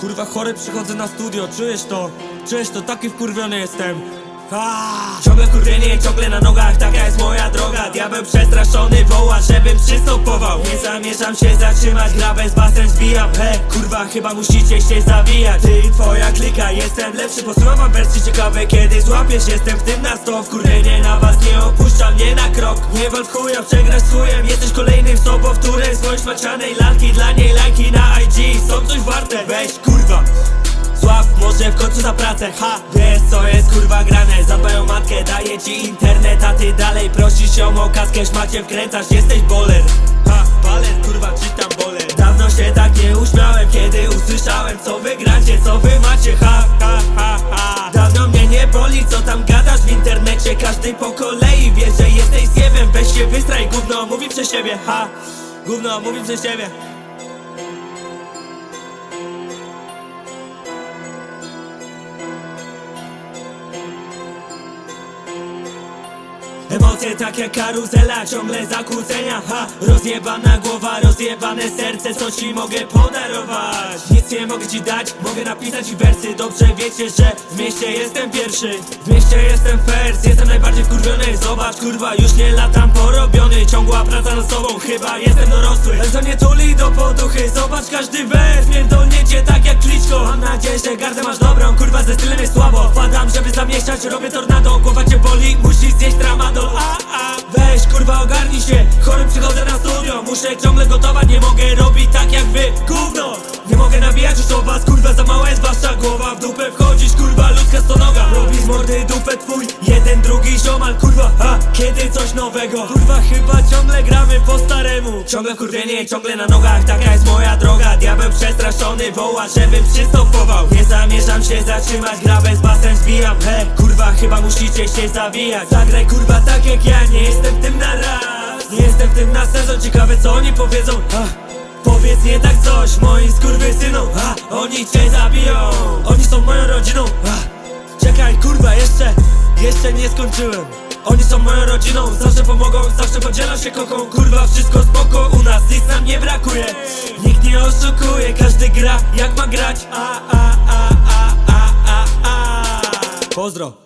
Kurwa chory przychodzę na studio, czujesz to? Czujesz to? Taki wkurwiony jestem. Aaaa! Ciągle kurwienie, ciągle na nogach, taka jest moja droga. Diabeł przestraszony woła, żebym przystopował Nie zamierzam się zatrzymać, gra bez basen zbijam He, kurwa chyba musicie się zawijać. Ty i twoja klika, jestem lepszy. Posyłam wam wersje ciekawe, kiedy złapiesz Jestem w tym na sto, wkurwienie na was nie opuszczam Nie na krok, nie wal w chuja, z Jesteś kolejnym sobowtórem Swoją szmacianej lalki, dla niej lajki za pracę, ha Wiesz co jest kurwa grane. Za twoją matkę daję ci internet A ty dalej prosisz ją o kaskę. Szmacie wkręcasz, jesteś boler. Ha, baler, kurwa czytam boler. Dawno się tak nie uśmiałem Kiedy usłyszałem co wy gracie Co wy macie, ha, ha, ha, ha. Dawno mnie nie boli co tam gadasz w internecie. Każdy po kolei wie, że jesteś zjebem Weź się wystraj, gówno mówi przez siebie, ha Gówno mówi przez siebie Emocje tak jak karuzela, ciągle zakłócenia Ha, rozjebana głowa, rozjebane serce Co ci mogę podarować? Nic nie mogę ci dać, mogę napisać wersy. Dobrze wiecie, że w mieście jestem pierwszy. W mieście jestem first, jestem najbardziej wkurwiony. Zobacz kurwa, już nie latam porobiony. Ciągła praca nad sobą, chyba jestem dorosły. Co nie tuli do poduchy, zobacz każdy wers Pierdolniecie tak jak kliczko. Mam nadzieję, że gardę masz dobrą, kurwa ze stylem jest słabo. Wpadam, żeby zamieszać, robię tornado. Głowa cię boli, musisz zjeść tramadol ciągle gotować Nie mogę robić tak jak wy, gówno! Nie mogę nabijać już o was, kurwa za mała jest wasza głowa. W dupę wchodzisz, kurwa ludzka stonoga. Robi z mordy dupę twój, jeden drugi ziomal Kurwa, ha, kiedy coś nowego. Kurwa chyba ciągle gramy po staremu. Ciągle kurwienie, ciągle na nogach Taka jest moja droga, diabeł przestraszony Woła, żebym przystopował Nie zamierzam się zatrzymać, gra bez basen zbijam He, kurwa chyba musicie się zawijać. Zagraj kurwa tak jak ja, nie jestem tym na raz Nie jestem w tym na sezon, ciekawe co oni powiedzą. Ha. Powiedz nie tak coś moim skurwysynom ha, Oni cię zabiją. Oni są moją rodziną. Ha. Czekaj kurwa jeszcze Jeszcze nie skończyłem. Oni są moją rodziną Zawsze pomogą, zawsze podzielą się koką Kurwa wszystko spoko u nas Nic nam nie brakuje. Nikt nie oszukuje Każdy gra jak ma grać. A a a a a a a. Pozdro